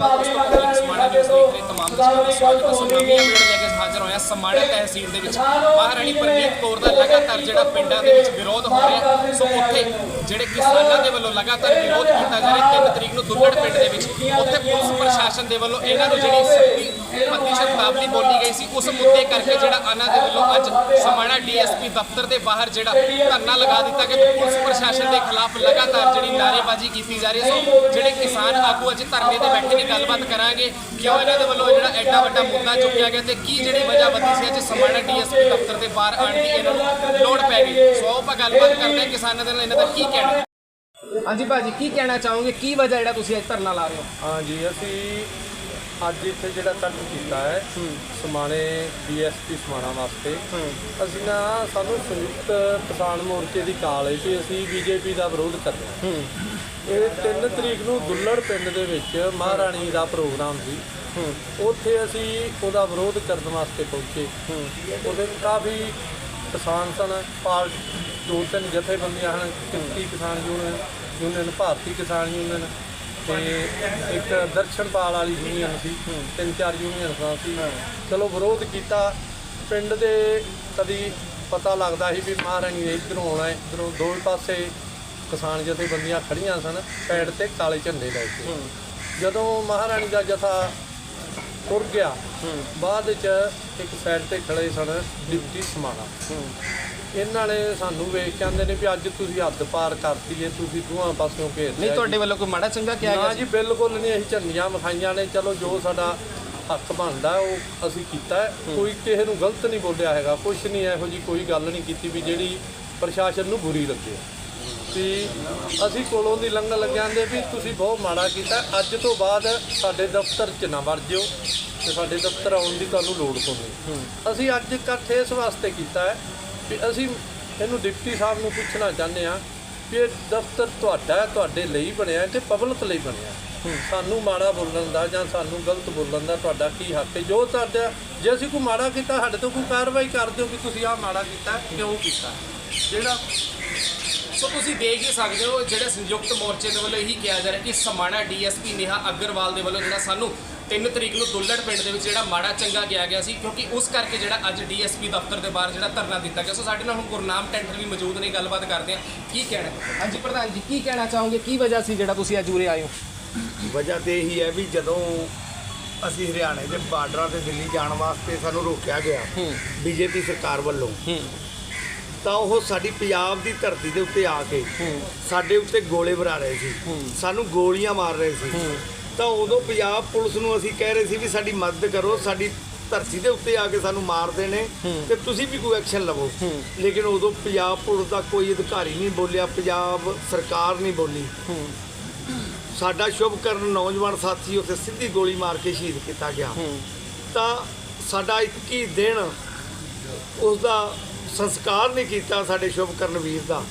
ਦੇਖ ਰਹੇ ਤਮਾਮ ਦਰਸ਼ਕਾਂ ਦਾ ਸਵਾਗਤ ਹੈ ਸੋ ਨਵੀਂ ਅਪਡੇਟ ਲੈ ਕੇ ਸਮਾਣਾ ਤਹਿਸੀਲ ਦੇ ਵਿੱਚ ਮਹਾਰਾਣੀ ਪ੍ਰਨੀਤ ਕੌਰ ਦਾ ਲਗਾਤਾਰ ਜਿਹੜਾ ਪਿੰਡਾਂ ਦੇ ਵਿੱਚ ਵਿਰੋਧ ਹੋ ਰਿਹਾ ਸੋ ਉੱਥੇ ਜਿਹੜੇ ਕਿਸਾਨਾਂ ਦੇ ਵੱਲੋਂ ਲਗਾਤਾਰ ਵਿਰੋਧ ਕੀਤਾ ਜਾ ਰਿਹਾ 3 ਤਰੀਕ ਨੂੰ ਦੁੱਲੜ ਪਿੰਡ ਦੇ ਵਿੱਚ, ਉੱਥੇ ਪੁਲਿਸ ਪ੍ਰਸ਼ਾਸਨ ਦੇ ਵੱਲੋਂ ਇਹਨਾਂ ਨੂੰ ਜਿਹੜੀ ਸਖਤੀ ਪੱਤੀ ਸ਼ਬਦਾਵਲੀ ਬੋਲੀ ਗਈ ਸੀ, ਉਸ ਮੁੱਦੇ ਕਰਕੇ ਜਿਹੜਾ ਇਹਨਾਂ ਦੇ ਵੱਲੋਂ ਅੱਜ ਸਮਾਣਾ ਡੀਐਸਪੀ ਦਫ਼ਤਰ ਦੇ ਬਾਹਰ ਜਿਹੜਾ ਧਰਨਾ ਲਗਾ ਦਿੱਤਾ ਗਿਆ, ਤੇ ਪੁਲਿਸ ਪ੍ਰਸ਼ਾਸਨ ਦੇ ਖਿਲਾਫ ਲਗਾਤਾਰ ਜਿਹੜੀ ਨਾਅਰੇਬਾਜ਼ੀ ਕੀਤੀ ਜਾ ਰਹੀ ਹੈ, ਸੋ ਜਿਹੜੇ ਕਿਸਾਨ ਆਗੂ ਅੱਜ ਧਰਨੇ ਤੇ ਬੈਠੇ ਨੇ, ਗੱਲਬਾਤ ਕਰਾਂਗੇ, ਕਿਉਂ ਇਹਨਾਂ ਦੇ ਵੱਲੋਂ ਜਿਹੜਾ ਐਡਾ ਵੱਡਾ ਮੁੱਦਾ ਚੁੱਕਿਆ ਗਿਆ ਤੇ ਕੀ ਜਿਹੜੀ ਵਜ੍ਹਾ ਬੰਦੀ ਸੀ ਅੱਜ ਸਮਾਣਾ ਡੀਐਸਪੀ ਦਫ਼ਤਰ ਦੇ ਬਾਹਰ ਆਉਣ ਦੀ ਇਹਨਾਂ ਨੂੰ ਲੋੜ ਪੈ ਗਈ। ਸੋ ਆਪਾਂ ਗੱਲਬਾਤ ਕਰਦੇ ਹਾਂ ਕਿਸਾਨਾਂ ਦੇ ਨਾਲ ਇਹਨਾਂ ਦਾ ਕੀ ਕਹਿਣਾ? ਹਾਂਜੀ ਭਾਜੀ ਕੀ ਕਹਿਣਾ ਚਾਹੋਗੇ? ਕੀ ਵਜ੍ਹਾ ਜਿਹੜਾ ਤੁਸੀਂ ਅੱਜ ਧਰਨਾ ਲਾ ਰਹੇ ਹੋ? ਹਾਂਜੀ ਅਸੀਂ ਅੱਜ ਇੱਥੇ ਜਿਹੜਾ ਕੱਟ ਕੀਤਾ ਹੈ ਸਮਾਣੇ ਡੀਐਸਪੀ ਸਮਾਣਾ ਵਾਸਤੇ ਅਸੀਂ ਨਾ ਸਾਨੂੰ ਸੰਯੁਕਤ ਕਿਸਾਨ ਮੋਰਚੇ ਦੀ ਕਾਲ ਹੈ ਕਿ ਅਸੀਂ ਬੀਜੇਪੀ ਦਾ ਵਿਰੋਧ ਕਰਨਾ ਇਹ 3 ਤਰੀਕ ਨੂੰ ਦੁੱਲੜ ਪਿੰਡ ਦੇ ਵਿੱਚ ਮਹਾਰਾਣੀ ਦਾ ਪ੍ਰੋਗਰਾਮ ਸੀ। ਉੱਥੇ ਅਸੀਂ ਉਹਦਾ ਵਿਰੋਧ ਕਰਨ ਵਾਸਤੇ ਪਹੁੰਚੇ। ਉਹਦੇ ਕਾਫੀ ਕਿਸਾਨ ਸਨ ਪਾਲ ਦੋ ਤਿੰਨ ਜਥੇਬੰਦੀਆਂ ਹਨ ਕਿਰਤੀ ਕਿਸਾਨ ਯੂਨੀਅਨ ਯੂਨੀਅਨ ਭਾਰਤੀ ਕਿਸਾਨ ਯੂਨੀਅਨ ਤੇ ਇੱਕ ਦਰਸ਼ਨਪਾਲ ਵਾਲੀ ਯੂਨੀਅਨ ਸੀ। ਤਿੰਨ ਚਾਰ ਯੂਨੀਅਨ ਸੀ ਚਲੋ ਵਿਰੋਧ ਕੀਤਾ। ਪਿੰਡ ਦੇ ਕਦੀ ਪਤਾ ਲੱਗਦਾ ਸੀ ਵੀ ਮਹਾਰਾਣੀ ਨੇ ਇੱਧਰੋਂ ਆਉਣਾ ਹੈ। ਇੱਧਰੋਂ ਦੋ ਪਾਸੇ ਕਿਸਾਨ ਜਥੇਬੰਦੀਆਂ ਖੜੀਆਂ ਸਨ ਪੈੜ ਤੇ ਕਾਲੇ ਝੰਡੇ ਲੈ ਕੇ। ਜਦੋਂ ਮਹਾਰਾਣੀ ਦਾ ਜਥਾ ਤੁਰ ਗਿਆ। ਬਾਅਦ ਵਿੱਚ ਇੱਕ ਸਾਈਡ ਤੇ ਖੜੇ ਸਨ ਡਿਪਟੀ ਸਮਾਣਾ। ਇਹਨਾਂ ਨੇ ਸਾਨੂੰ ਵੇਖ ਕੇ ਆਂਦੇ ਨੇ ਵੀ ਅੱਜ ਤੁਸੀਂ ਹੱਦ ਪਾਰ ਕਰਤੀ ਏ ਤੁਸੀਂ ਦੋਹਾਂ ਪਾਸਿਓਂ ਘੇਰ ਨਹੀਂ ਤੁਹਾਡੇ ਵੱਲੋਂ ਕੋਈ ਮਾੜਾ ਚੰਗਾ ਕਿਹਾ ਨਾ ਗਿਆ ਜੀ ਬਿਲਕੁਲ ਨਹੀਂ ਅਸੀਂ ਝੰਡੀਆਂ ਵਿਖਾਈਆਂ ਨੇ। ਚਲੋ ਜੋ ਸਾਡਾ ਹੱਕ ਬਣਦਾ ਉਹ ਅਸੀਂ ਕੀਤਾ। ਕੋਈ ਕਿਸੇ ਨੂੰ ਗਲਤ ਨਹੀਂ ਬੋਲਿਆ ਹੈਗਾ। ਕੁਝ ਨਹੀਂ ਇਹੋ ਜੀ ਕੋਈ ਗੱਲ ਨਹੀਂ ਕੀਤੀ ਵੀ ਜਿਹੜੀ ਪ੍ਰਸ਼ਾਸਨ ਨੂੰ ਬੁਰੀ ਲੱਗੇ। ਵੀ ਅਸੀਂ ਕੋਲੋਂ ਦੀ ਲੰਘਣ ਲੱਗਿਆਂ ਦੇ ਵੀ ਤੁਸੀਂ ਬਹੁਤ ਮਾੜਾ ਕੀਤਾ। ਅੱਜ ਤੋਂ ਬਾਅਦ ਸਾਡੇ ਦਫ਼ਤਰ 'ਚ ਨਾ ਵੜ ਜਿਓ ਤੇ ਸਾਡੇ ਦਫ਼ਤਰ ਆਉਣ ਦੀ ਤੁਹਾਨੂੰ ਲੋੜ ਪਵੇ ਅਸੀਂ ਅੱਜ ਇਕੱਠ ਇਸ ਵਾਸਤੇ ਕੀਤਾ ਹੈ ਵੀ ਅਸੀਂ ਇਹਨੂੰ ਡਿਪਟੀ ਸਾਹਿਬ ਨੂੰ ਪੁੱਛਣਾ ਚਾਹੁੰਦੇ ਆ ਵੀ ਇਹ ਦਫ਼ਤਰ ਤੁਹਾਡਾ ਤੁਹਾਡੇ ਲਈ ਬਣਿਆ ਕਿ ਪਬਲਿਕ ਲਈ ਬਣਿਆ? ਸਾਨੂੰ ਮਾੜਾ ਬੋਲਣ ਦਾ ਜਾਂ ਸਾਨੂੰ ਗਲਤ ਬੋਲਣ ਦਾ ਤੁਹਾਡਾ ਕੀ ਹੱਕ ਹੈ? ਜੋ ਤੁਹਾਡਾ ਜੇ ਅਸੀਂ ਕੋਈ ਮਾੜਾ ਕੀਤਾ ਸਾਡੇ ਤੋਂ ਕੋਈ ਕਾਰਵਾਈ ਕਰ ਦਿਓ ਕਿ ਤੁਸੀਂ ਆਹ ਮਾੜਾ ਕੀਤਾ ਕਿਉਂ ਕੀਤਾ ਜਿਹੜਾ ਸੋ ਤੁਸੀਂ ਦੇਖ ਹੀ ਸਕਦੇ ਹੋ ਜਿਹੜੇ ਸੰਯੁਕਤ ਮੋਰਚੇ ਦੇ ਵੱਲੋਂ ਇਹੀ ਕਿਹਾ ਜਾ ਰਿਹਾ ਕਿ ਸਮਾਣਾ ਡੀਐਸਪੀ ਨੇਹਾ ਅਗਰਵਾਲ ਦੇ ਵੱਲੋਂ ਜਿਹੜਾ ਸਾਨੂੰ 3 ਤਰੀਕ ਨੂੰ ਦੁੱਲੜ ਪਿੰਡ ਦੇ ਵਿੱਚ ਜਿਹੜਾ ਮਾੜਾ ਚੰਗਾ ਕਿਹਾ ਗਿਆ ਸੀ ਕਿਉਂਕਿ ਉਸ ਕਰਕੇ ਜਿਹੜਾ ਅੱਜ ਡੀਐਸਪੀ ਦਫ਼ਤਰ ਦੇ ਬਾਹਰ ਜਿਹੜਾ ਧਰਨਾ ਦਿੱਤਾ ਗਿਆ। ਸੋ ਸਾਡੇ ਨਾਲ ਹੁਣ ਗੁਰਨਾਮ ਟੈਂਟਰ ਵੀ ਮੌਜੂਦ ਨੇ ਗੱਲਬਾਤ ਕਰਦੇ ਹਾਂ। ਕੀ ਕਹਿਣਾ? ਹਾਂਜੀ ਪ੍ਰਧਾਨ ਜੀ ਕੀ ਕਹਿਣਾ ਚਾਹੋਗੇ? ਕੀ ਵਜ੍ਹਾ ਸੀ ਜਿਹੜਾ ਤੁਸੀਂ ਅੱਜ ਉਰੇ ਆਏ ਹੋ? ਵਜ੍ਹਾ ਤੇ ਇਹੀ ਹੈ ਵੀ ਜਦੋਂ ਅਸੀਂ ਹਰਿਆਣੇ ਦੇ ਬਾਰਡਰਾਂ ਤੇ ਦਿੱਲੀ ਜਾਣ ਵਾਸਤੇ ਸਾਨੂੰ ਰੋਕਿਆ ਗਿਆ ਬੀਜੇਪੀ ਸਰਕਾਰ ਵੱਲੋਂ ਤਾਂ ਉਹ ਸਾਡੀ ਪੰਜਾਬ ਦੀ ਧਰਤੀ ਦੇ ਉੱਤੇ ਆ ਕੇ ਸਾਡੇ ਉੱਤੇ ਗੋਲੇ ਵਰਾ ਰਹੇ ਸੀ। ਸਾਨੂੰ ਗੋਲੀਆਂ ਮਾਰ ਰਹੇ ਸੀ। ਤਾਂ ਉਦੋਂ ਪੰਜਾਬ ਪੁਲਿਸ ਨੂੰ ਅਸੀਂ ਕਹਿ ਰਹੇ ਸੀ ਵੀ ਸਾਡੀ ਮਦਦ ਕਰੋ ਸਾਡੀ ਧਰਤੀ ਦੇ ਉੱਤੇ ਆ ਕੇ ਸਾਨੂੰ ਮਾਰਦੇ ਨੇ ਤੇ ਤੁਸੀਂ ਵੀ ਕੋਈ ਐਕਸ਼ਨ ਲਵੋ। ਲੇਕਿਨ ਉਦੋਂ ਪੰਜਾਬ ਪੁਲਿਸ ਦਾ ਕੋਈ ਅਧਿਕਾਰੀ ਨਹੀਂ ਬੋਲਿਆ ਪੰਜਾਬ ਸਰਕਾਰ ਨਹੀਂ ਬੋਲੀ। ਸਾਡਾ ਸ਼ੁਭਕਰਨ ਨੌਜਵਾਨ ਸਾਥੀ ਉੱਥੇ ਸਿੱਧੀ ਗੋਲੀ ਮਾਰ ਕੇ ਸ਼ਹੀਦ ਕੀਤਾ ਗਿਆ। ਤਾਂ ਸਾਡਾ 21 ਦਿਨ ਉਸ ਦਾ ਸੰਸਕਾਰ ਨਹੀਂ ਕੀਤਾ ਸਾਡੇ ਸ਼ੁਭਕਰਨ ਵੀਰ ਦਾ।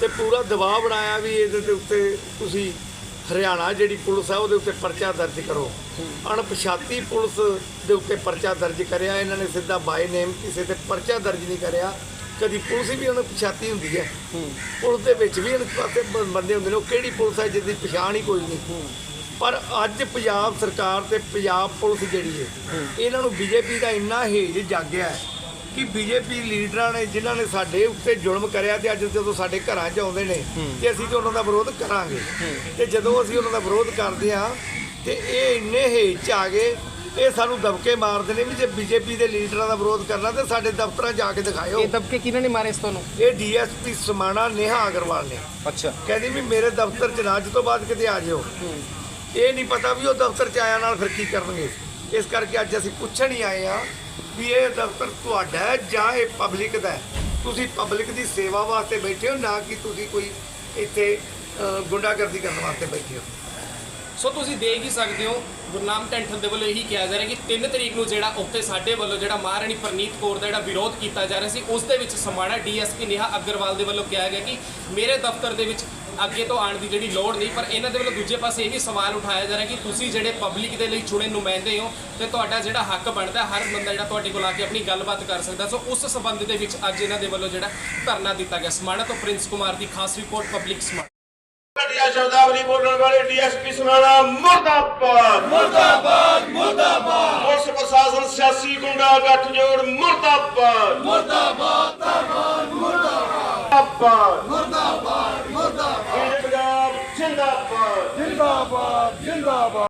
ਤੇ ਪੂਰਾ ਦਬਾਅ ਬਣਾਇਆ ਵੀ ਇਹਦੇ ਦੇ ਉੱਤੇ ਤੁਸੀਂ ਹਰਿਆਣਾ ਜਿਹੜੀ ਪੁਲਿਸ ਹੈ ਉਹਦੇ ਉੱਤੇ ਪਰਚਾ ਦਰਜ ਕਰੋ। ਅਣਪਛਾਤੀ ਪੁਲਿਸ ਦੇ ਉੱਤੇ ਪਰਚਾ ਦਰਜ ਕਰਿਆ ਇਹਨਾਂ ਨੇ ਸਿੱਧਾ ਬਾਈ ਨੇਮ ਕਿਸੇ ਤੇ ਪਰਚਾ ਦਰਜ ਨਹੀਂ ਕਰਿਆ। ਕਦੀ ਪੁਲਿਸ ਵੀ ਅਣਪਛਾਤੀ ਹੁੰਦੀ ਹੈ। ਪੁਲਿਸ ਦੇ ਵਿੱਚ ਵੀ ਅਣਪਛਾਤੇ ਬੰਦੇ ਹੁੰਦੇ ਨੇ ਉਹ ਕਿਹੜੀ ਪੁਲਿਸ ਹੈ ਜਿਹਦੀ ਪਛਾਣ ਹੀ ਕੋਈ ਨਹੀਂ। ਪਰ ਅੱਜ ਪੰਜਾਬ ਸਰਕਾਰ ਤੇ ਪੰਜਾਬ ਪੁਲਿਸ ਜਿਹੜੀ ਹੈ। ਇਹਨਾਂ ਨੂੰ ਬੀਜੇਪੀ ਦਾ ਇੰਨਾ ਹੇਜ ਜਾਗਿਆ ਹੈ। ਕਿ ਬੀਜੇਪੀ ਲੀਡਰਾਂ ਨੇ ਜਿਨ੍ਹਾਂ ਨੇ ਸਾਡੇ ਉੱਤੇ ਜ਼ੁਲਮ ਕਰਿਆ ਤੇ ਅੱਜ ਜਦੋਂ ਸਾਡੇ ਘਰਾਂ 'ਚ ਆਉਂਦੇ ਨੇ ਤੇ ਅਸੀਂ ਤੇ ਉਹਨਾਂ ਦਾ ਵਿਰੋਧ ਕਰਾਂਗੇ। ਤੇ ਜਦੋਂ ਅਸੀਂ ਉਹਨਾਂ ਦਾ ਵਿਰੋਧ ਕਰਦੇ ਹਾਂ ਤੇ ਇਹ ਇੰਨੇ ਹੇਜ 'ਚ ਆ ਗਏ ਇਹ ਸਾਨੂੰ ਦਬਕੇ ਮਾਰਦੇ ਨੇ ਵੀ ਜੇ ਬੀਜੇਪੀ ਦੇ ਲੀਡਰਾਂ ਦਾ ਵਿਰੋਧ ਕਰਨਾ ਤੇ ਸਾਡੇ ਦਫ਼ਤਰਾਂ ਜਾ ਕੇ ਦਿਖਾਇਓ। ਇਹ ਦਬਕੇ ਕਿਹਨਾਂ ਨੇ ਮਾਰੇ ਇਸ ਤੁਹਾਨੂੰ ਇਹ ਡੀਐਸਪੀ ਸਮਾਣਾ ਨੇਹਾ ਅਗਰਵਾਲ ਨੇ। ਅੱਛਾ। ਕਹਿੰਦੀ ਵੀ ਮੇਰੇ ਦਫ਼ਤਰ 'ਚ ਨਾ ਅੱਜ ਤੋਂ ਬਾਅਦ ਕਿਤੇ ਆ ਜਿਓ। ਇਹ ਨਹੀਂ ਪਤਾ ਵੀ ਉਹ ਦਫ਼ਤਰ 'ਚ ਆਇਆ ਨਾਲ ਫਿਰ ਕੀ ਕਰਨਗੇ। ਇਸ ਕਰਕੇ ਅੱਜ ਅਸੀਂ ਪੁੱਛਣ ਹੀ ਆਏ ਆ ਵੀ ਇਹ ਦਫ਼ਤਰ ਤੁਹਾਡਾ ਹੈ ਜਾਂ ਇਹ ਪਬਲਿਕ ਦਾ ਹੈ? ਤੁਸੀਂ ਪਬਲਿਕ ਦੀ ਸੇਵਾ ਵਾਸਤੇ ਬੈਠੇ ਹੋ, ਨਾ ਕਿ ਤੁਸੀਂ ਕੋਈ ਇੱਥੇ ਗੁੰਡਾਗਰਦੀ ਕਰਨ ਵਾਸਤੇ ਬੈਠੇ ਹੋ? ਸੋ ਤੁਸੀਂ ਦੇਖ ਹੀ ਸਕਦੇ ਹੋ ਗੁਰਨਾਮ ਟੈਂਠਲ ਦੇ ਵੱਲੋਂ ਇਹੀ ਕਿਹਾ ਜਾ ਰਿਹਾ ਕਿ 3 ਤਰੀਕ ਨੂੰ ਜਿਹੜਾ ਉੱਥੇ ਸਾਡੇ ਵੱਲੋਂ ਜਿਹੜਾ ਮਹਾਰਾਣੀ ਪ੍ਰਨੀਤ ਕੌਰ ਦਾ ਜਿਹੜਾ ਵਿਰੋਧ ਕੀਤਾ ਜਾ ਰਿਹਾ ਸੀ, ਉਸ ਦੇ ਵਿੱਚ ਸਮਾਣਾ ਡੀਐਸਪੀ ਨੇਹਾ ਅਗਰਵਾਲ ਦੇ ਵੱਲੋਂ ਕਿਹਾ ਗਿਆ ਕਿ ਮੇਰੇ ਦਫ਼ਤਰ ਦੇ ਵਿੱਚ ਅੱਗੇ ਤੋਂ ਆਉਣ ਦੀ ਜਿਹੜੀ ਲੋੜ ਨਹੀਂ ਪਰ ਇਹਨਾਂ ਦੇ ਵੱਲੋਂ ਦੂਜੇ ਪਾਸੇ ਇਹ ਵੀ ਸਵਾਲ ਉਠਾਇਆ ਜਾ ਰਿਹਾ ਕਿ ਤੁਸੀਂ ਜਿਹੜੇ ਪਬਲਿਕ ਦੇ ਲਈ ਚੁਣੇ ਨੁਮਾਇੰਦੇ ਹੋ ਤੇ ਤੁਹਾਡਾ ਜਿਹੜਾ ਹੱਕ ਬਣਦਾ ਹਰ ਬੰਦਾ ਜਿਹੜਾ ਤੁਹਾਡੇ ਕੋਲ ਆ ਕੇ ਆਪਣੀ ਗੱਲਬਾਤ ਕਰ ਸਕਦਾ। ਸੋ ਉਸ ਸਬੰਧ ਦੇ ਵਿੱਚ ਅੱਜ ਇਹਨਾਂ ਦੇ ਵੱਲੋਂ ਜਿਹੜਾ ਧਰਨਾ ਦਿੱਤਾ ਗਿਆ। ਸਮਾਣਾ ਤੋਂ ਪ੍ਰਿੰਸ ਕੁਮਾਰ ਦੀ ਖਾਸ ਰਿਪੋਰਟ ਪਬਲਿਕ ਸਮਾਣਾ। ਘਟੀਆ ਸ਼ਬਦਾਵਲੀ ਬੋਲਣ ਵਾਲੇ ਡੀਐਸਪੀ ਸਮਾਣਾ ਮੁਰਦਾਬਾਦ! ਮੁਰਦਾਬਾਦ ਮੁਰਦਾਬਾਦ! ਪੁਲਿਸ ਪ੍ਰਸ਼ਾਸਨ ਸਿਆਸੀ ਗੁੰਡਾ ਗੱਠਜੋੜ ਮੁਰਦਾਬਾਦ! ਮੁਰਦਾਬਾਦ ਮੁਰਦਾਬਾਦ! ਮੁਰਦਾਬਾਦ! ਮੁਰਦਾਬਾਦ ਪੰਜਾਬ ਜਿੰਦਾਬਾਦ ਜਿੰਦਾਬਾਦ ਜਿੰਦਾਬਾਦ